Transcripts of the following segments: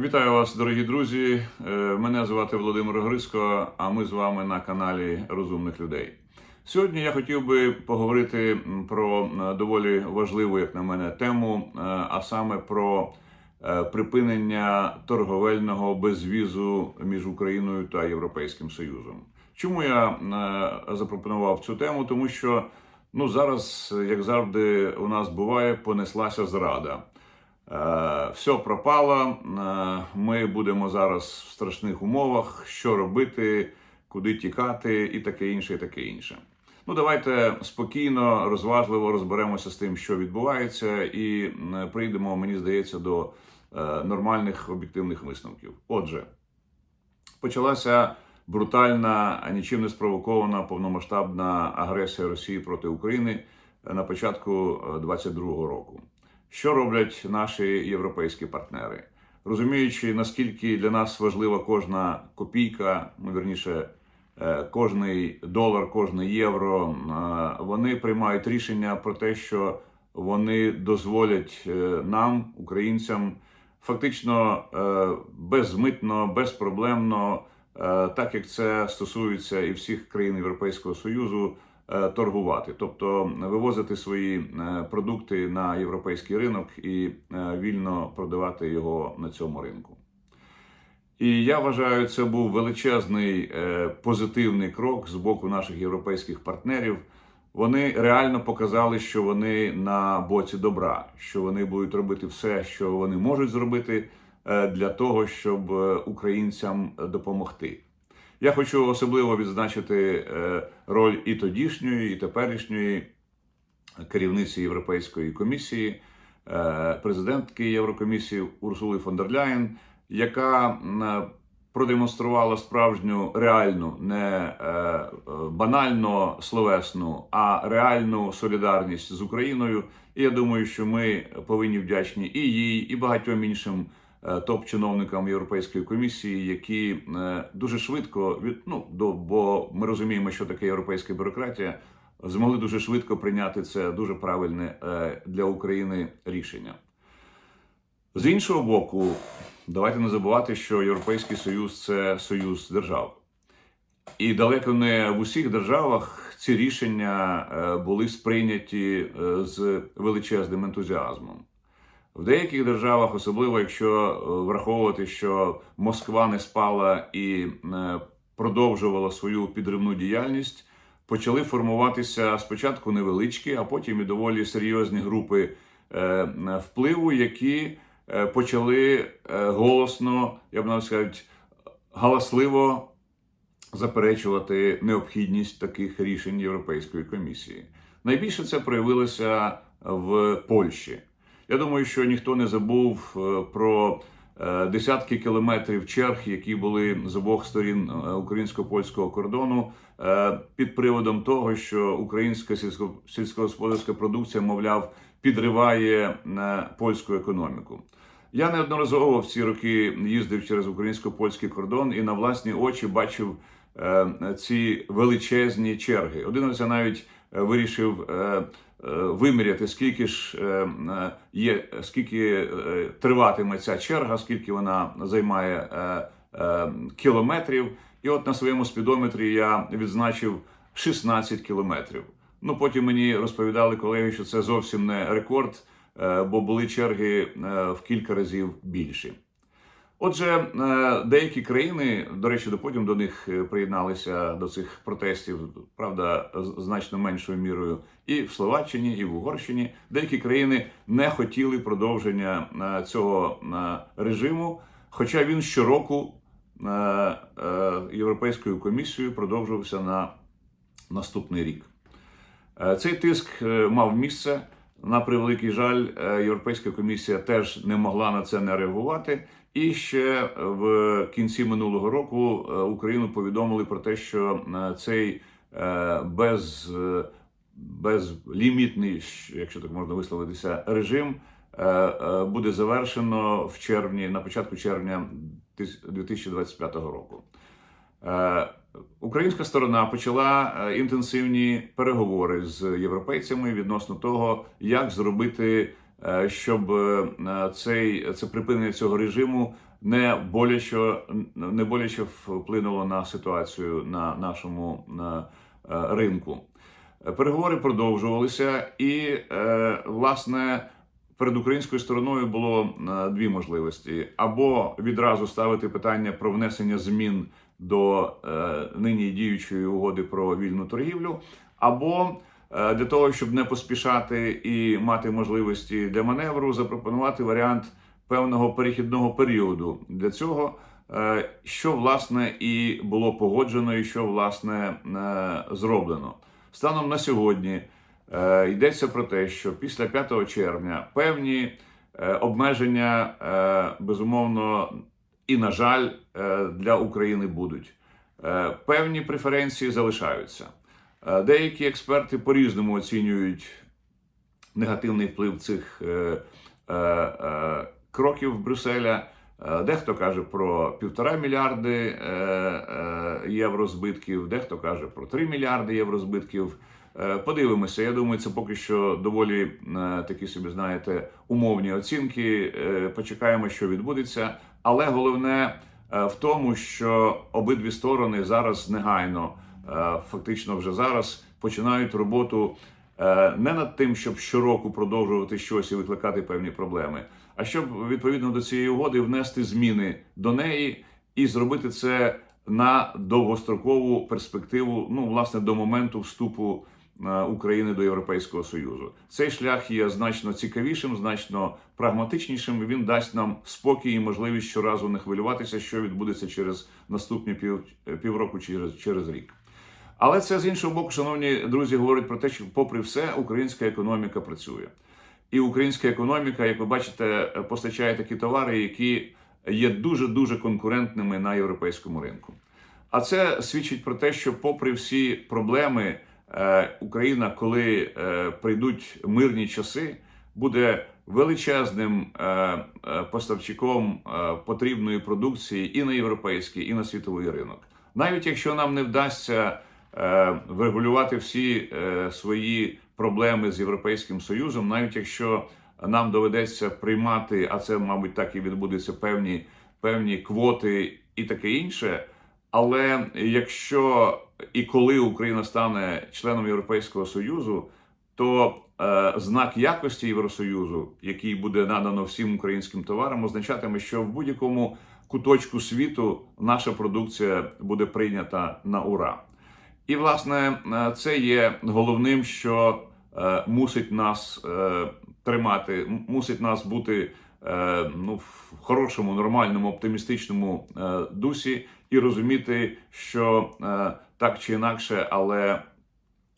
Вітаю вас, дорогі друзі. Е, Мене звати Володимир Грицько, а ми з вами на каналі Розумних людей. Сьогодні я хотів би поговорити про е, доволі важливу, як на мене, тему, е, а саме про припинення торговельного безвізу між Україною та Європейським Союзом. Чому я запропонував цю тему? Тому що ну зараз, як завжди, у нас буває, понеслася зрада. Е, Все пропало. Е, Ми будемо зараз в страшних умовах, що робити, куди тікати, і таке інше, і таке інше. Ну, давайте спокійно, розважливо розберемося з тим, що відбувається, і прийдемо, мені здається, до е, нормальних об'єктивних висновків. Отже, почалася брутальна, нічим не спровокована повномасштабна агресія Росії проти України на початку 2022 року. Що роблять наші європейські партнери? Розуміючи, наскільки для нас важлива кожна копійка, ну вірніше, е, кожний долар, кожне євро, е, вони приймають рішення про те, що вони дозволять е, нам, українцям, фактично безмитно, безпроблемно, так як це стосується і всіх країн Європейського Союзу, торгувати, тобто вивозити свої е, продукти на європейський ринок і е, вільно продавати його на цьому ринку. І я вважаю, це був величезний е, позитивний крок з боку наших європейських партнерів. Вони реально показали, що вони на боці добра, що вони будуть робити все, що вони можуть зробити е, для того, щоб е, українцям допомогти. Я хочу особливо відзначити е, роль і тодішньої, і теперішньої керівниці Європейської комісії, е, президентки Єврокомісії Урсули фон дер Ляєн, яка продемонструвала справжню реальну, не е, е, банально словесну, а реальну солідарність з Україною. І я думаю, що ми повинні вдячні і їй, і багатьом іншим е, топ-чиновникам Європейської комісії, які е, дуже швидко від ну до бо ми розуміємо, що таке європейська бюрократія. Змогли дуже швидко прийняти це дуже правильне е, для України рішення. З іншого боку, давайте не забувати, що Європейський Союз це союз держав. І далеко не в усіх державах ці рішення е, були сприйняті е, з величезним ентузіазмом. В деяких державах, особливо якщо е, враховувати, що Москва не спала і е, продовжувала свою підривну діяльність, почали формуватися спочатку невеличкі, а потім і доволі серйозні групи е, впливу, які почали голосно, я б навіть сказати, галасливо заперечувати необхідність таких рішень Європейської комісії. Найбільше це проявилося в Польщі. Я думаю, що ніхто не забув е, про е, десятки кілометрів черг, які були з обох сторін е, українсько-польського кордону, е, під приводом того, що українська сільсько- сільськогосподарська продукція, мовляв, підриває польську економіку. Я неодноразово в ці роки їздив через українсько-польський кордон і на власні очі бачив ці величезні черги. Один раз навіть вирішив е, е, виміряти, скільки ж е, е, є, скільки е, триватиме ця черга, скільки вона займає е, е, кілометрів. І от на своєму спідометрі я відзначив 16 кілометрів. Ну потім мені розповідали колеги, що це зовсім не рекорд, е, бо були черги е, в кілька разів більші. Отже, е, деякі країни, до речі, до потім до них е, приєдналися до цих протестів, правда, значно меншою мірою, і в Словаччині, і в Угорщині. Деякі країни не хотіли продовження е, цього режиму, хоча він щороку Європейською комісією продовжувався на наступний рік. Цей тиск мав місце. На превеликий жаль, Європейська комісія теж не могла на це не реагувати. І ще в кінці минулого року е, Україну повідомили про те, що е, цей е, без, е, безлімітний, якщо так можна висловитися, режим е, е, буде завершено в червні, на початку червня 2025 року. Е, Українська сторона почала е, інтенсивні переговори з європейцями відносно того, як зробити е, щоб е, цей це припинення цього режиму не боляче, не боляче вплинуло на ситуацію на нашому на, е, ринку. Переговори продовжувалися, і е, власне перед українською стороною було е, дві можливості: або відразу ставити питання про внесення змін до е, нині діючої угоди про вільну торгівлю, або е, для того, щоб не поспішати і мати можливості для маневру, запропонувати варіант певного перехідного періоду для цього. е, Що власне і було погоджено, і що власне е, зроблено станом на сьогодні. Е, йдеться про те, що після 5 червня певні е, обмеження е, безумовно і, на жаль, е, для України будуть. Е, певні преференції залишаються. Е, деякі експерти по-різному оцінюють негативний вплив цих е, е, кроків Брюсселя. Дехто каже про півтора мільярди євро збитків, дехто каже про 3 мільярди євро збитків. Подивимося. Я думаю, це поки що доволі такі собі, знаєте, умовні оцінки. Почекаємо, що відбудеться. Але головне в тому, що обидві сторони зараз негайно, фактично вже зараз, починають роботу е, не над тим, щоб щороку продовжувати щось і викликати певні проблеми, а щоб відповідно до цієї угоди внести зміни до неї і зробити це на довгострокову перспективу, ну власне до моменту вступу е, України до Європейського Союзу. Цей шлях є значно цікавішим, значно прагматичнішим. Він дасть нам спокій і можливість щоразу не хвилюватися, що відбудеться через наступні пів, півроку через, через рік. Але це з іншого боку, шановні друзі, говорить про те, що, попри все, українська економіка працює. І українська економіка, як ви бачите, постачає такі товари, які є дуже дуже конкурентними на європейському ринку. А це свідчить про те, що, попри всі проблеми, е, Україна, коли е, прийдуть мирні часи, буде величезним е, поставщиком потрібної продукції і на європейський, і на світовий ринок. Навіть якщо нам не вдасться врегулювати всі е, свої проблеми з Європейським Союзом, навіть якщо нам доведеться приймати, а це, мабуть, так і відбудеться певні, певні квоти і таке інше. Але якщо і коли Україна стане членом Європейського Союзу, то е, знак якості Євросоюзу, який буде надано всім українським товарам, означатиме, що в будь-якому куточку світу наша продукція буде прийнята на ура. І власне е, це є головним, що е, мусить нас е, тримати, мусить нас бути ну, в хорошому, нормальному, оптимістичному дусі і розуміти, що так чи інакше, але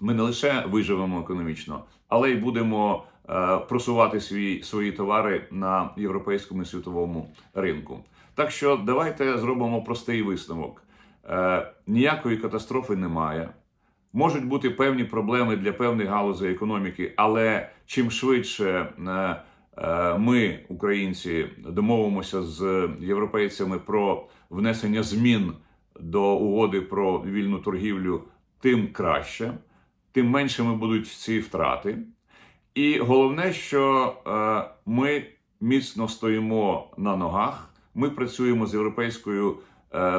ми не лише виживемо економічно, але й будемо просувати свої, свої товари на європейському і світовому ринку. Так що давайте зробимо простий висновок: е, ніякої катастрофи немає. Можуть бути певні проблеми для певних галузей економіки, але чим швидше е, е, ми, українці, домовимося з європейцями про внесення змін до угоди про вільну торгівлю, тим краще, тим меншими будуть ці втрати. І головне, що ми міцно стоїмо на ногах. Ми працюємо з європейською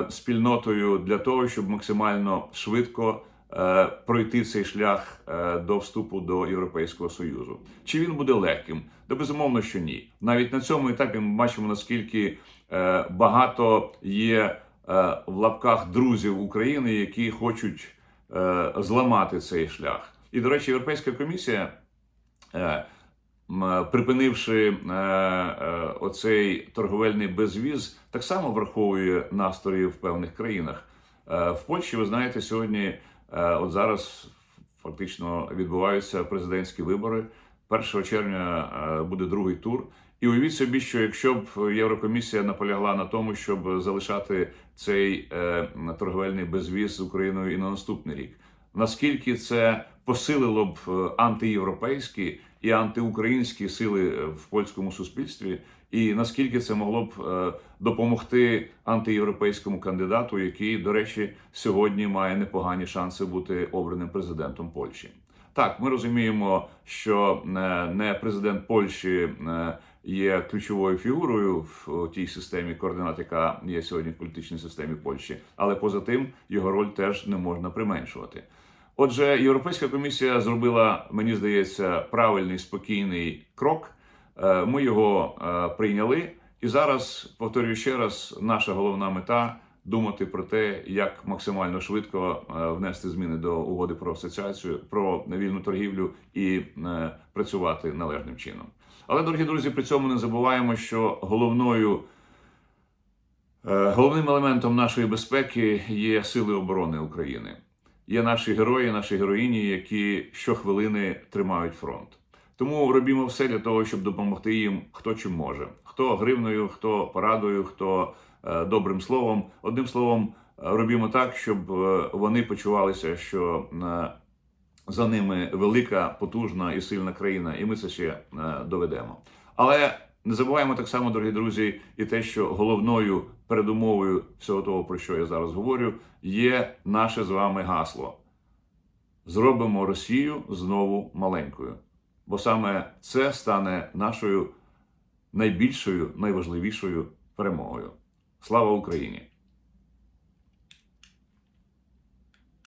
спільнотою для того, щоб максимально швидко е, пройти цей шлях е, до вступу до Європейського Союзу. Чи він буде легким? Та безумовно, що ні. Навіть на цьому етапі ми бачимо наскільки е, багато є е, в лапках друзів України, які хочуть е, зламати цей шлях. І до речі, Європейська комісія. Е, Припинивши е, е, оцей торговельний безвіз, так само враховує настрої в певних країнах. В Польщі, ви знаєте, сьогодні, от зараз фактично відбуваються президентські вибори. 1 червня буде другий тур. І уявіть собі, що якщо б Єврокомісія наполягла на тому, щоб залишати цей торговельний безвіз з Україною і на наступний рік, наскільки це посилило б антиєвропейські і антиукраїнські сили е, в польському суспільстві, і наскільки це могло б е, допомогти антиєвропейському кандидату, який, до речі, сьогодні має непогані шанси бути обраним президентом Польщі. Так, ми розуміємо, що е, не президент Польщі є ключовою фігурою в тій системі координат, яка є сьогодні в політичній системі Польщі, але поза тим його роль теж не можна применшувати. Отже, Європейська комісія зробила, мені здається, правильний спокійний крок. Е, Ми його е, прийняли, і зараз повторюю ще раз: наша головна мета думати про те, як максимально швидко е, внести зміни до угоди про асоціацію, про вільну торгівлю і працювати належним чином. Але, дорогі друзі, при цьому не забуваємо, що головною Головним елементом нашої безпеки є сили оборони України. Є наші герої, наші героїні, які щохвилини тримають фронт. Тому робімо все для того, щоб допомогти їм хто чим може. Хто гривною, хто порадою, хто е, добрим словом. Одним словом, робімо так, щоб е, вони почувалися, що е, за ними велика, потужна і сильна країна, і ми це ще доведемо. Але не забуваємо так само, дорогі друзі, і те, що головною передумовою всього того, про що я зараз говорю, є наше з вами гасло: зробимо Росію знову маленькою. Бо саме це стане нашою найбільшою, найважливішою перемогою. Слава Україні!